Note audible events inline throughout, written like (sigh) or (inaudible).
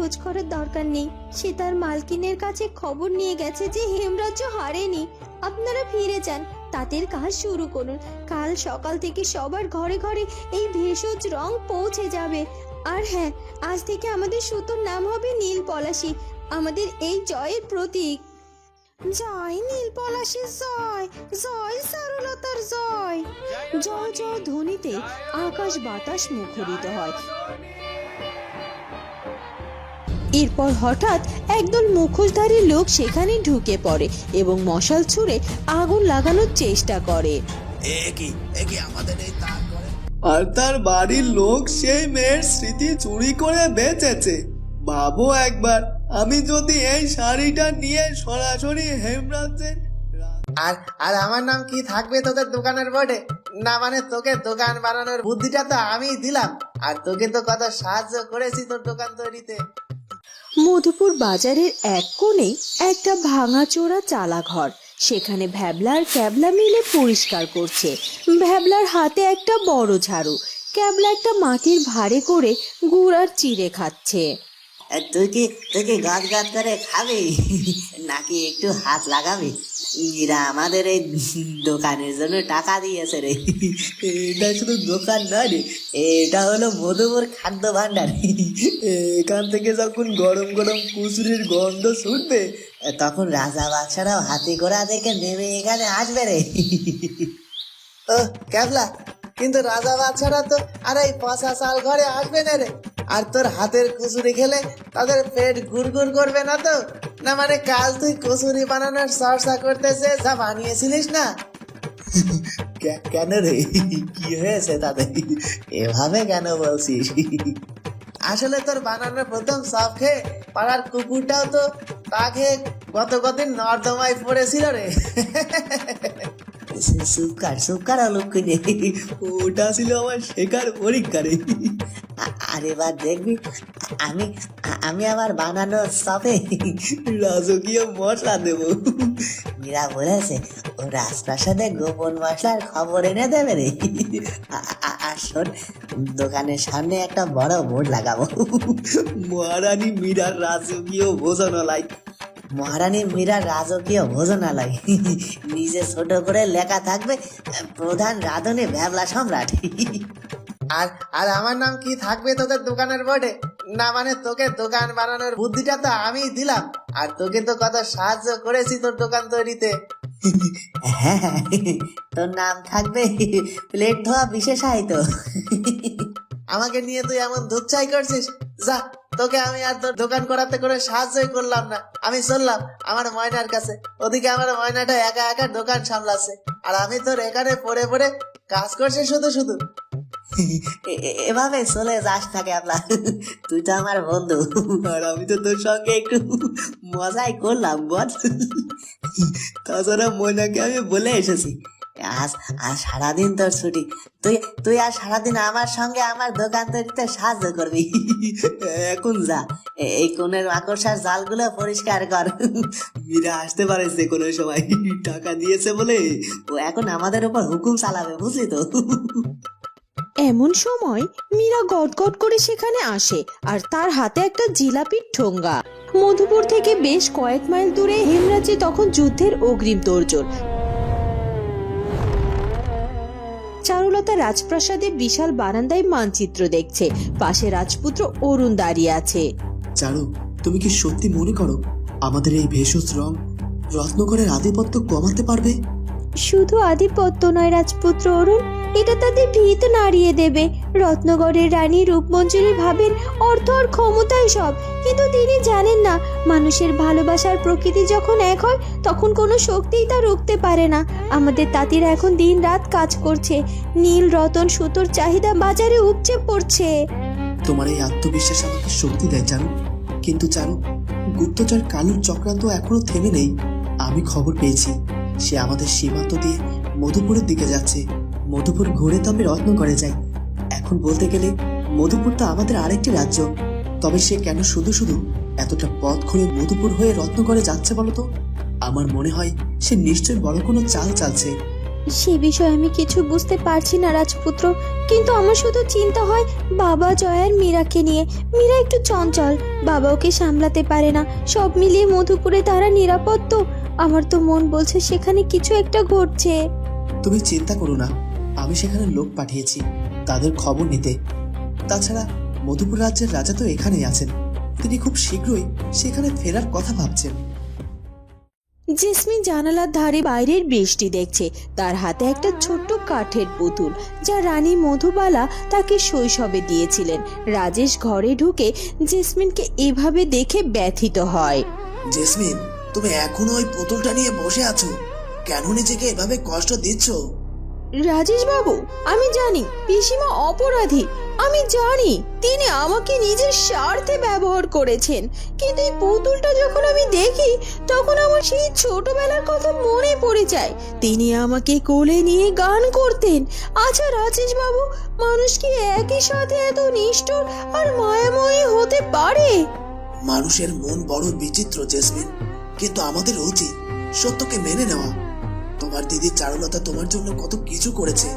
খোঁজ করার দরকার নেই। সে তার মালকিনের কাছে খবর নিয়ে গেছে যে হেমরাজ্য হারেনি। আপনারা ফিরে যান তাদের কাজ শুরু করুন। কাল সকাল থেকে সবার ঘরে ঘরে এই ভেষজ রং পৌঁছে যাবে। আর হ্যাঁ আজ থেকে আমাদের সুতোর নাম হবে নীল পলাশী আমাদের এই জয়ের প্রতীক। জয় নীল পলাশীর জয় জয় সারলতার জয়। জয় জয় ধ্বনিতে আকাশ বাতাস মুখরিত হয়। এরপর হঠাৎ একদল মুখোশধারী লোক সেখানে ঢুকে পড়ে এবং মশাল ছুঁড়ে আগুন লাগানোর চেষ্টা করে। একই একই আমাদের এই তারপরে আর তার বাড়ির লোক সেই মেয়ের স্মৃতি চুরি করে বেঁচেছে। ভাবো একবার আমি যদি এই শাড়িটা নিয়ে সরাসরি হেমরাজের আর আর আমার নাম কি থাকবে তোদের দোকানের বোর্ডে? না মানে তোকে দোকান বানানোর বুদ্ধিটা তো আমিই দিলাম। আর তোকে তো কত সাহায্য করেছি তোর দোকান তৈরিতে। মধুপুর বাজারের এক কোণে একটা ভাঙাচোরা চালা ঘর সেখানে ভ্যাবলার ক্যাবলা মিলে পরিষ্কার করছে। ভ্যাবলার হাতে একটা বড় ঝাড়ু। ক্যাবলা একটা মাটির ভারে করে গুড় আর চিড়ে খাচ্ছে। তুই কি তুই কি গাছ গাছ করে খাবি? নাকি একটু হাত লাগাবি? এরা আমাদের এই দোকানের জন্য টাকা দিয়েছে রে। এটা শুধু দোকান নয় রে, এটা হলো মধুপুর খাদ্য ভান্ডার এখান থেকে যখন গরম গরম কুচুরির গন্ধ ছুটবে তখন রাজা বাদশারাও হাতি ঘোড়া দেখে নেমে এখানে আসবে রে। ও, ক্যাবলা, কিন্তু রাজা বাচ্চারা তো আর এই পচা সাল ঘরে আসবে না রে। আর তোর হাতের কুচুরি খেলে তাদের পেট গুড়গুড় করবে না তো? না মানে কাল তুই কচুরি বানানোর চর্চা করতেছে, যা বানিয়েছিলিস না? কেন রে? কি হয়েছে তাদের এভাবে কেন বলছিস? আসলে তোর বানানোর প্রথম সব খেয়ে পাড়ার কুকুরটাও তো তা খেয়ে গত কদিন নর্দমায় পড়েছিল রে। সুকার সুকার অলক্ষণে ওটা ছিল আমার শেখার পরীক্ষা রে। আর এবার দেখবি? আমি আমি আমার বানানোর সবে রাজকীয় মশলা দেবো। মীরা বলেছে, ও রাজপ্রাসাদে গোপন মশলার খবর এনে দেবে রে। আর শোন, দোকানের সামনে একটা বড় বোর্ড লাগাবো। মহারানী মীরার রাজকীয় ভোজনালয়। মহারানী মীরা রাজকীয় ভোজনালয়। নিজে ছোট করে লেখা থাকবে, প্রধান রাধনে ভ্যাবলা সম্রাট। আর আর আমার নাম কি থাকবে তোদের দোকানের বোর্ডে? না মানে তোকে দোকান বানানোর বুদ্ধিটা তো আমিই দিলাম। আর তোকে তো কত সাহায্য করেছি তোর দোকান তৈরিতে। (laughs) তোর নাম থাকবে প্লেট ধোয়া বিশেষায়িত। (laughs) আমাকে নিয়ে তুই এমন দুচ্ছাই করছিস? যা তোকে আমি আর তোর দোকান করাতে করে সাহায্যই করলাম না। আমি চললাম আমার ময়নার কাছে। ওদিকে আমার ময়নাটা একা একা দোকান সামলাচ্ছে। আর আমি তোর এখানে পড়ে পড়ে কাজ করছি শুধু শুধু। এভাবে চলে যাস না ক্যাবলা তুই তো আমার বন্ধু। আর আমি তো তোর সঙ্গে একটু মজাই করলাম, বল। তাছাড়া ময়নাকে আমি বলে এসেছি, আজ আজ সারাদিন তোর ছুটি। তুই তুই আর সারাদিন আমার সঙ্গে আমার দোকান তৈরিতে সাহায্য করবি। এখন যা, এই কোণের মাকড়সার জালগুলো পরিষ্কার কর। মীরা আসতে পারে যে কোনো সময়। টাকা দিয়েছে বলে ও এখন আমাদের উপর হুকুম চালাবে, বুঝলি তো? এমন সময় মীরা গটগট করে সেখানে আসে আর তার হাতে একটা জিলাপির ঠোঙ্গা। মধুপুর থেকে বেশ কয়েক মাইল দূরে হেমরাজ্যে তখন যুদ্ধের অগ্রিম তোড়জোড় চারুলতা রাজপ্রাসাদের বিশাল বারান্দায় মানচিত্র দেখছে। পাশে রাজপুত্র অরুণ দাঁড়িয়ে আছে। চারু তুমি কি সত্যি মনে করো আমাদের এই ভেষজ রং রত্নগরের আধিপত্য কমাতে পারবে? শুধু আধিপত্য নয় রাজপুত্র অরুণ এটা তাদের ভিত নাড়িয়ে দেবে। রত্নগরের রানী রূপমঞ্জুরি ভাবেন, অর্থ আর ক্ষমতাই সব। কিন্তু তিনি জানেন না, মানুষের ভালোবাসার প্রকৃতি যখন এক হয়, তখন কোনো শক্তিই তা রুখতে পারে না। আমাদের তাঁতিরা এখন দিন রাত কাজ করছে। নীল রতন সুতোর চাহিদা বাজারে উপচে পড়ছে। তোমার এই আত্মবিশ্বাস আমাকে শক্তি দেয়, জানো। কিন্তু জানো, গুপ্তচর কালুর চক্রান্ত এখনও থেমে নেই। আমি খবর পেয়েছি। সে আমাদের সীমান্ত দিয়ে মধুপুরের দিকে যাচ্ছে। মধুপুর ঘুরে তো আমি রত্ন করে যাই। এখন বলতে গেলে মধুপুর তো আমাদের আরেকটি রাজ্য। তবে সে কেন শুধু শুধু এতটা পথ ঘুরে মধুপুর হয়ে রত্ন করে যাচ্ছে বলতো আমার মনে হয় সে নিশ্চয় বড় কোনো চাল চালছে। সে বিষয়ে আমি কিছু বুঝতে পারছি না রাজপুত্র। কিন্তু আমার শুধু চিন্তা হয় বাবা জয়ার মীরাকে নিয়ে। মীরা একটু চঞ্চল বাবা ওকে সামলাতে পারে না। সব মিলিয়ে মধুপুরে তারা নিরাপদ তো। আমার তো মন বলছে সেখানে কিছু একটা ঘটছে। তুমি চিন্তা করো না। আমি সেখানে লোক পাঠিয়েছি তাদের খবর নিতে। তাছাড়া মধুপুর রাজ্যের রাজা তো এখানেই আছেন। তিনি খুব শীঘ্রই সেখানে ফেরার কথা ভাবছেন। জেসমিন জানালার ধারে বাইরের বৃষ্টি দেখছে। তার হাতে একটা ছোট্ট কাঠের পুতুল যা রানী মধুবালা তাকে শৈশবে দিয়েছিলেন। রাজেশ ঘরে ঢুকে জেসমিনকে এভাবে দেখে ব্যথিত হয়। জেসমিন তুমি এখনও ওই পুতুলটা নিয়ে বসে আছো? কেন নিজেকে এভাবে কষ্ট দিচ্ছ? রাজেশ বাবু আমি জানি পিসিমা অপরাধী। আমি জানি তিনি আমাকে নিজের স্বার্থে ব্যবহার করেছেন। কিন্তু এই পুতুলটা যখন আমি দেখি, তখন আমার সেই ছোটবেলার কথা মনে পড়ে যায়। তিনি আমাকে কোলে নিয়ে গান করতেন। আচ্ছা রাজেশ বাবু মানুষ কি একই সাথে এত নিষ্ঠুর আর মায়াময়ী হতে পারে? মানুষের মন বড় বিচিত্র, জেসমিন। কিন্তু আমাদের উচিত সত্যকে মেনে নেওয়া তোমার দিদি চারুলতা তোমার জন্য কত কিছু করেছে।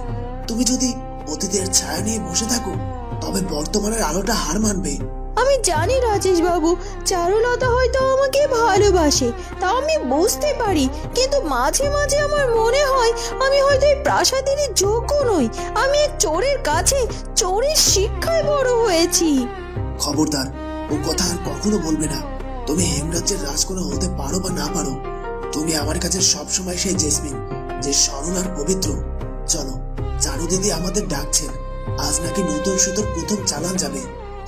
তুমি যদি অতীতের ছায়া নিয়ে বসে থাকো তবে বর্তমানের আলোটা হার মানবে। আমি জানি রাজেশ বাবু চারুলতা হয়তো আমাকে ভালোবাসে তা আমি বুঝতে পারি। কিন্তু মাঝে মাঝে আমার মনে হয় আমি হয়তো এই প্রাসাদেরই যোগ্য নই। আমি এক চোরের কাছে চোরের শিক্ষায় বড় হয়েছি। খবরদার ও কথা আর কখনো বলবে না। তুমি হেমরাজ্যের রাজকন্যা হতে পারো বা না পারো তুমি আমার কাছে সবসময় সেই জেসমিন, যে সরল আর পবিত্র। চলো চারু দিদি আমাদের ডাকছেন। আজ নাকি নতুন সুতোর প্রথম চালান যাবে।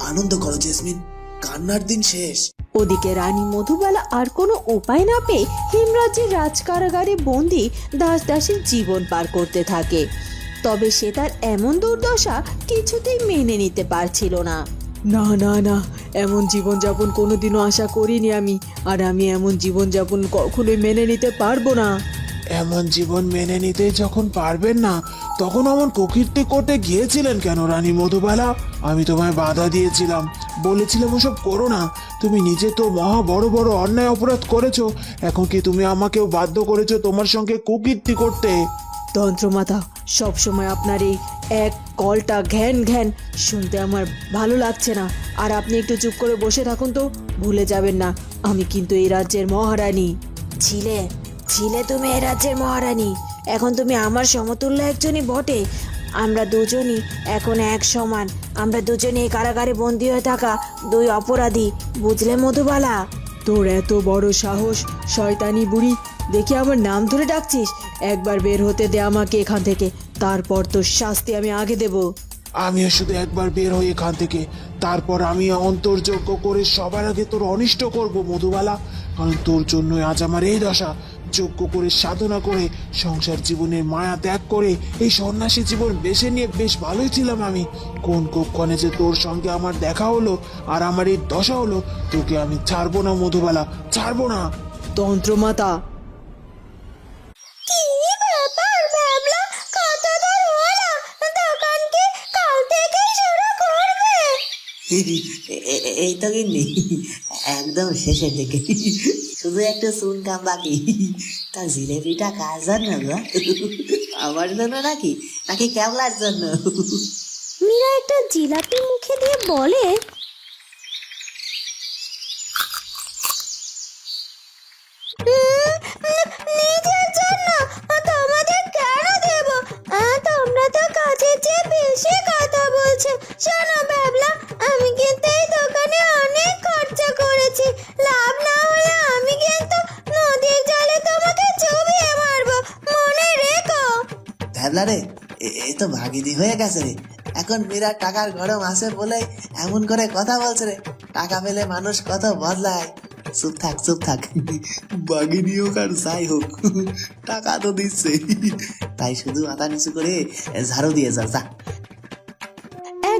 আনন্দ করো জেসমিন, কান্নার দিন শেষ। ওদিকে রানী মধুবালা আর কোনো উপায় না পেয়ে হিমরাজ্যের রাজকারাগারে বন্দি দাস দাসীর জীবন পার করতে থাকে। তবে সে তার এমন দুর্দশা কিছুতেই মেনে নিতে পারছিল না। না না না এমন জীবনযাপন কোনোদিনও আশা করিনি আমি। আর আমি এমন জীবনযাপন কখনোই মেনে নিতে পারব না। এমন জীবন মেনে নিতে যখন পারবেন না তখন আমার কুকীর্তি করতে গিয়েছিলেন কেন রানী মধুবালা? আমি তোমায় বাধা দিয়েছিলাম। বলেছিলাম ওসব করো না। তুমি নিজে তো মহা বড় বড় অন্যায় অপরাধ করেছ। এখন কি তুমি আমাকেও বাধ্য করেছ তোমার সঙ্গে কুকীর্তি করতে? তন্ত্রমাতা সবসময় আপনার এই এক কলটা ঘ্যান ঘ্যান শুনতে আমার ভালো লাগছে না। আর আপনি একটু চুপ করে বসে থাকুন তো ভুলে যাবেন না আমি কিন্তু এই রাজ্যের মহারানী। ছিলে ছিলে তুমি এ রাজ্যের মহারানী। এখন তুমি আমার সমতুল্য একজনই বটে। আমরা দুজনই এখন এক সমান। আমরা দুজনে এই কারাগারে বন্দী হয়ে থাকা দুই অপরাধী বুঝলে মধুবালা? তোর এত বড় সাহস শয়তানি বুড়ি দেখি আমার নাম ধরে ডাকছিস। একবার বের হতে দে আমাকে এখান থেকে। তারপর তোর শাস্তি আমি আগে দেব। আমিও শুধু একবার বের হই এখান থেকে। তারপর আমি অন্তর্যোগ্য করে সবার আগে তোর অনিষ্ট করব মধুবালা। কারণ তোর জন্য আজ আমার এই দশা। যোগ্য করে সাধনা করে সংসার জীবনের মায়া ত্যাগ করে এই সন্ন্যাসী জীবন বেছে নিয়ে বেশ ভালোই ছিলাম আমি। কোন কুক্ষণে যে তোর সঙ্গে আমার দেখা হলো আর আমার এই দশা হলো তোকে আমি ছাড়বো না মধুবালা। ছাড়বো না। তন্ত্রমাতা কি ব্যাপার ব্যাবলা কত দূর হলো দোকান কি কাল থেকেই শুরু করবে এ- এ- এই তো কিন্তু একদম শেষের দিকে। শুধু একটা শুনকাম বাকি তা জিলেবিটা কার জন্য গো? আমার জন্য নাকি? নাকি কেমলার জন্য? মীরা একটা জিলাপি মুখে দিয়ে বলে ভ্যাবলা রে এ- তো ভাগিনি হয়ে গেছে রে। এখন মীরা টাকার গরম আছে বলে এমন করে কথা বলছে রে। টাকা পেলে মানুষ কত বদলায়। চুপ থাক চুপ থাক। বাগিনি হোক আর যাই হোক, টাকা তো দিচ্ছে। তাই শুধু মাথা নিচু করে ঝাড়ু দিয়ে যা যা।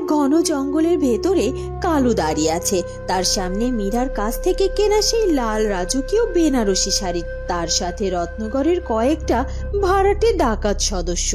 ঘন জঙ্গলের ভেতরে কালু দাঁড়িয়ে আছে। তার সামনে মীরার কাছ থেকে কেনা সেই লাল রাজকীয় বেনারসি শাড়ি। তার সাথে রত্নগরের কয়েকটা ভাড়াটে ডাকাত সদস্য।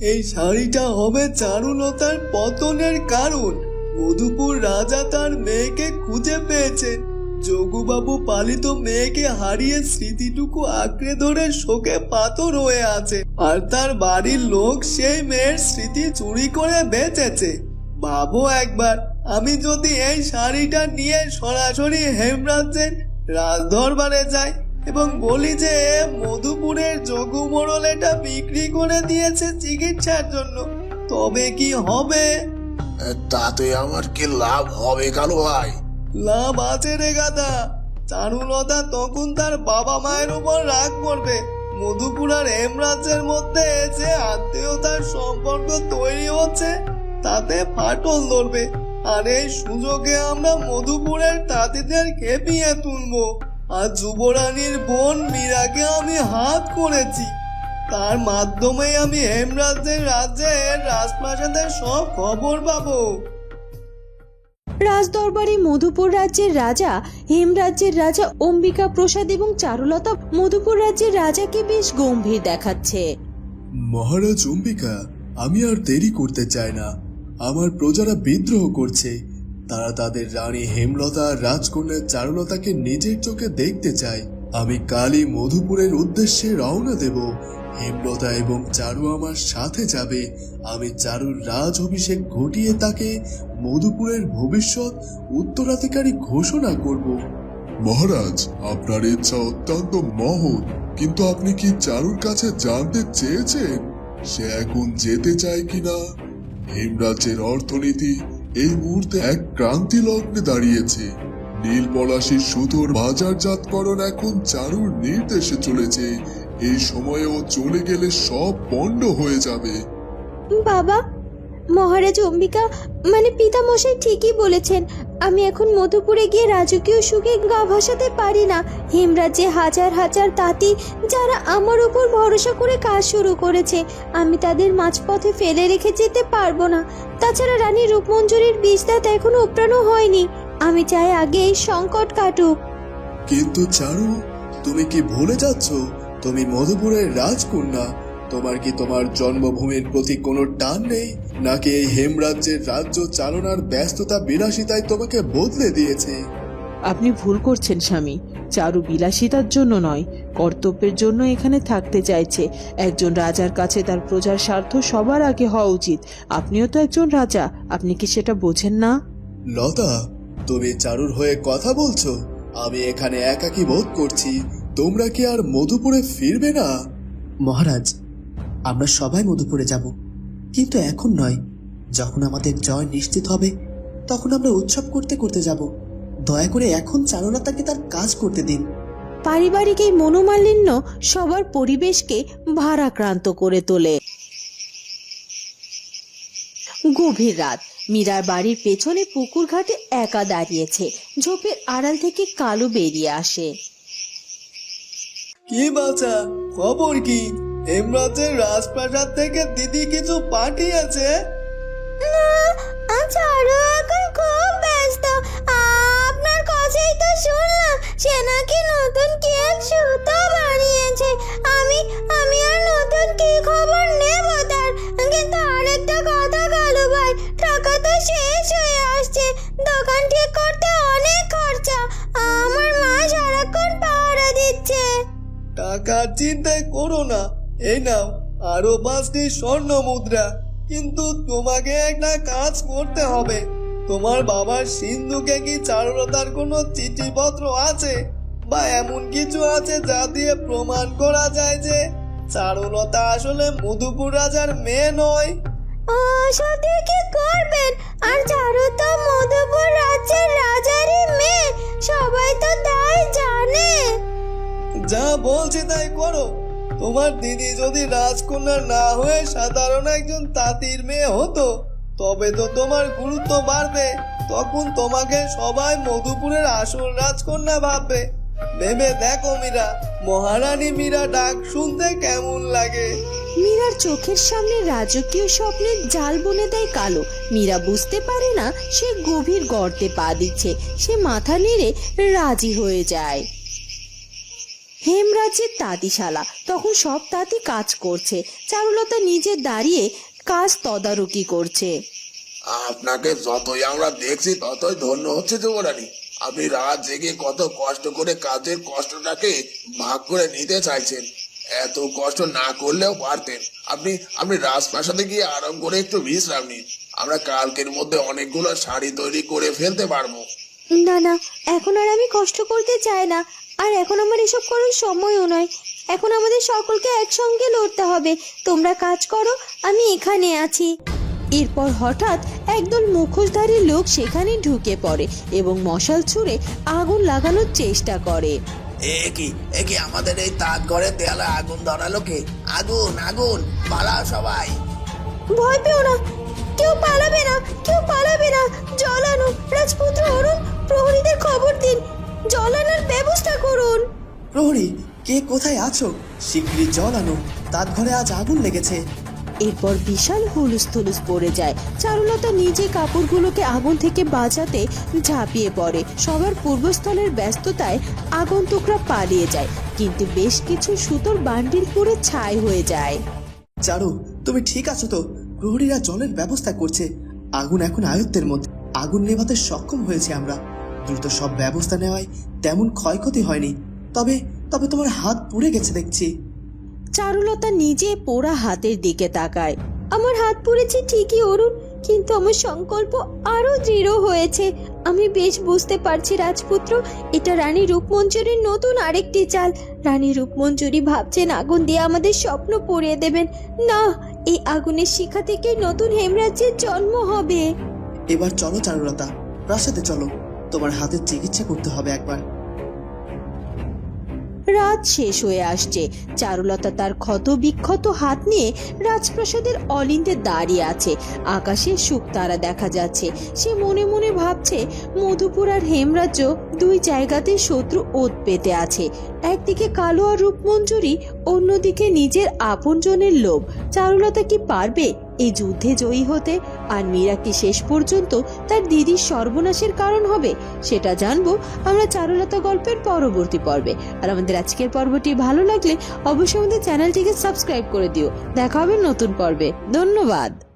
এই শাড়িটা হবে চারুলতার পতনের কারণ। মধুপুর রাজা তার মেয়েকে খুঁজে পেয়েছেন যোগুবাবু পালিত মেয়েকে হারিয়ে স্মৃতিটুকু আঁকড়ে ধরে শোকে পাথর হয়ে আছে। আর তার বাড়ির লোক সেই মেয়ের স্মৃতি চুরি করে বেঁচেছে। ভাবো একবার আমি যদি এই শাড়িটা নিয়ে সরাসরি হেমরাজ্যের রাজদরবারে যাই এবং বলি যে মধুপুরের যোগু মোড়ল এটা বিক্রি করে দিয়েছে চিকিৎসার জন্য তবে কি হবে? তাতে আমার কি লাভ হবে কালু ভাই? লাভ আছে রে গাদা। চারুলতা তখন তার বাবা মায়ের উপর রাগ করবে। মধুপুর আর হেমরাজ্যের মধ্যে যে আত্মীয়তার সম্পর্ক তৈরি হচ্ছে তাতে ফাটল ধরবে। আর এই সুযোগে আমরা মধুপুরের তাঁতিদের খেপিয়ে তুলবো। আর যুবরানীর বোন মীরাকে আমি হাত করেছি। তার মাধ্যমে আমি হেমরাজের রাজ্যের রাজপ্রাসাদের সব খবর পাবো। রাজদরবারে মধুপুর রাজ্যের রাজা হেমরাজ্যের রাজা অম্বিকা প্রসাদ এবং চারুলতা মধুপুর রাজ্যের রাজাকে বেশ গম্ভীর দেখাচ্ছে। মহারাজ অম্বিকা আমি আর দেরি করতে চাই না। আমার প্রজারা বিদ্রোহ করছে। তারা তাদের রানী হেমলতা আর রাজকন্যা চারুলতাকে নিজের চোখে দেখতে চায়। আমি কালই মধুপুরের উদ্দেশ্যে রওনা দেব। হেমলতা এবং চারু আমার সাথে যাবে। আমি চারুর রাজ অভিষেক ঘটিয়ে তাকে মধুপুরের ভবিষ্যৎ উত্তরাধিকারী ঘোষণা করব। মহারাজ, আপনার ইচ্ছা অত্যন্ত মহৎ। কিন্তু আপনি কি চারুর কাছে জানতে চেয়েছেন? সে এখন যেতে চায় কিনা? হেমরাজ্যের অর্থনীতি এই মুহূর্তে এক ক্রান্তি লগ্নে দাঁড়িয়েছে। নীল পলাশির সুতোর বাজারজাতকরণ এখন চারুর নির্দেশে চলেছে। এই সময়েও চলে গেলে সব পণ্ড হয়ে যাবে। বাবা মহারাজ অম্বিকা মানে পিতামশাই ঠিকই বলেছেন। আমি এখন মধুপুরে গিয়ে রাজকীয় সুখে গা ভাসাতে পারি না। হেমরাজ্যে হাজার হাজার তাঁতি যারা আমার উপর ভরসা করে কাজ শুরু করেছে। আমি তাদের মাঝপথে ফেলে রেখে যেতে পারব না। তাছাড়া রানী রূপমঞ্জুরির বীজদাত এখনও উপড়ানো হয়নি। আমি চাই আগে এই সংকট কাটুক। কিন্তু চারু, তুমি কি ভুলে যাচ্ছ? তুমি মধুপুরের রাজকন্যা। তোমার কি তোমার জন্মভূমির প্রতি কোনো টান নেই? নাকি এই হেমরাজ্যের রাজ্য চালনার ব্যস্ততা বিলাসিতায় তোমাকে বদলে দিয়েছে? আপনি ভুল করছেন স্বামী। চারু বিলাসিতার জন্য নয় কর্তব্যের জন্য এখানে থাকতে চাইছে। একজন রাজার কাছে তার প্রজার স্বার্থ সবার আগে হওয়া উচিত। আপনিও তো একজন রাজা আপনি কি সেটা বোঝেন না? লতা তুমি চারুর হয়ে কথা বলছো। আমি এখানে একাকী বোধ করছি। তোমরা কি আর মধুপুরে ফিরবে না? মহারাজ আমরা সবাই মধুপুরে যাব। কিন্তু এখন নয়। যখন আমাদের জয় নিশ্চিত হবে তখন আমরা উৎসব করতে করতে যাব। দয়া করে এখন চারুলতাকে তার কাজ করতে দিন। পারিবারিক এই মনোমালিন্য সবার পরিবেশকে ভারাক্রান্ত করে তোলে। গভীর রাত। মীরার বাড়ির পেছনে পুকুর ঘাটে একা দাঁড়িয়েছে। ঝোপের আড়াল থেকে কালো বেরিয়ে আসে। কি বাছা খবর কি? হেমরাজ্যের রাজপ্রাসাদ থেকে দিদি কিছু পাঠিয়েছে? চারু এখন খুব ব্যস্ত। আপনার কথাই তো শুনলাম। সে নাকি নতুন কি এক সুতো বানিয়েছে। আমি আমি আর নতুন কি খবর নেব তার? কিন্তু আরেকটা কথা কালু ভাই। টাকা তো শেষ হয়ে আসছে। দোকান ঠিক করতে অনেক খরচা। আমার মা সারাক্ষণ পাহারা দিচ্ছে। টাকার চিন্তায় করো না। এই নাও আরও পাঁচটি স্বর্ণ মুদ্রা। কিন্তু তোমাকে একটা কাজ করতে হবে। তোমার বাবার সিন্ধুকে কি চারুলতার কোনো চিঠিপত্র আছে? বা এমন কিছু আছে যা দিয়ে প্রমাণ করা যায় যে চারুলতা আসলে মধুপুর রাজার মেয়ে নয়? ও সত্যি কি করবেন? আর চারু তো মধুপুর রাজ্যের রাজারই মেয়ে। সবাই তো তাই জানে। যা বলছে তাই করো। তোমার দিদি যদি রাজকন্যা না হয়ে সাধারণ একজন তাঁতির মেয়ে হতো, তবে তো তোমার গুরুত্ব বাড়বে। তখন তোমাকে সবাই মধুপুরের আসল রাজকন্যা ভাববে। ভেবে দেখো মীরা, মহারানী মীরা ডাক শুনতে কেমন লাগে? মীরার চোখের সামনে রাজকীয় স্বপ্নের জাল বুনে দেয় কালো। মীরা বুঝতে পারে না, সে গভীর গর্তে পা দিচ্ছে। সে মাথা নেড়ে রাজি হয়ে যায়। হেমরাজ্যের তাঁতিশালা। তখন সব তাঁতি কাজ করছে। চারুলতা নিজে দাঁড়িয়ে কাজ তদারকি করছে। আপনাকে যতই আমরা দেখছি, ততই ধন্য হচ্ছে যুবরানী। আপনি রাত জেগে কত কষ্ট করে কাজের কষ্টটাকে ভাগ করে নিতে চাইছেন। এত কষ্ট না করলেও পারতেন। আপনি আপনি রাজপ্রাসাদে গিয়ে আরাম করে একটু বিশ্রাম নিন। আমরা কালকের মধ্যে অনেকগুলো শাড়ি তৈরি করে ফেলতে পারব। না না এখন আর আমি কষ্ট করতে চাই না। আর এখন আমার এসব করার সময়ও নয়। এখন আমাদের সকলকে একসঙ্গে লড়তে হবে। তোমরা কাজ করো আমি এখানে আছি। এরপর হঠাৎ একদল মুখোশধারী লোক সেখানে ঢুকে পড়ে এবং মশাল ছুঁড়ে আগুন লাগানোর চেষ্টা করে। এ কি এ কি আমাদের এই তাঁত ঘরের দেয়ালে আগুন ধরালো কে? আগুন আগুন পালাও সবাই। ভয় পেও না কেউ পালাবে না কেউ পালাবে না। জ্বলানো রাজপুত্র অরুণ প্রহরীদের খবর দিন। জ্বলানোর ব্যবস্থা করুন। প্রহরী কে কোথায় আছো? শিগগিরই জল আনো। তার ঘরে আজ আগুন লেগেছে। এরপর বিশাল হুলুস থুলুস পড়ে যায়। চারুলতা নিজে কাপড়গুলোকে আগুন থেকে বাঁচাতে ঝাঁপিয়ে পড়ে। সবার পূর্বস্থলের ব্যস্ততায় আগন্তুকরা পালিয়ে যায় কিন্তু বেশ কিছু সুতোর বান্ডিল পুড়ে ছাই হয়ে যায়। চারু তুমি ঠিক আছো তো? প্রহরীরা জলের ব্যবস্থা করছে। আগুন এখন আয়ত্তের মধ্যে। আগুন নেভাতে সক্ষম হয়েছে আমরা। দ্রুত সব ব্যবস্থা নেওয়ায় তেমন ক্ষয়ক্ষতি হয়নি। তবে তবে তোমার হাত পুড়ে গেছে দেখছি। চারুলতা নিজে পোড়া হাতের দিকে তাকায়। আমার হাত পুড়েছে ঠিকই, অরুণ, কিন্তু আমার সংকল্প আরও দৃঢ় হয়েছে। আমি বেশ বুঝতে পারছি, রাজপুত্র, এটা রানী রূপমঞ্জুরির নতুন আরেকটি চাল। রানী রূপমঞ্জুরি ভাবছেন আগুন দিয়ে আমাদের স্বপ্ন পড়িয়ে দেবেন। না এই আগুনের শিখা থেকে নতুন হেমরাজ্যের জন্ম হবে। এবার চলো চারুলতা, প্রাসাদে চলো। তোমার হাতের চিকিৎসা করতে হবে একবার। রাত শেষ হয়ে আসছে। চারুলতা তার ক্ষত বিক্ষত হাত নিয়ে রাজপ্রাসাদের অলিন্দে দাঁড়িয়ে আছে। আকাশে শুকতারা দেখা যাচ্ছে। সে মনে মনে ভাবছে, মধুপুর আর হেমরাজ্য দুই জায়গাতে শত্রু ওত পেতে আছে। একদিকে কালো আর রূপমঞ্জুরি, অন্যদিকে নিজের আপনজনের লোভ। চারুলতা কি পারবে? এই যুদ্ধে জয়ী হতে আর মীরা কি শেষ পর্যন্ত তার দিদির সর্বনাশের কারণ হবে, সেটা জানব আমরা চারুলতা গল্পের পরবর্তী পর্বে। আর আমাদের আজকের পর্বটি ভালো লাগলে অবশ্যই আমাদের চ্যানেলটিকে সাবস্ক্রাইব করে দিও। দেখা হবে নতুন পর্বে। ধন্যবাদ।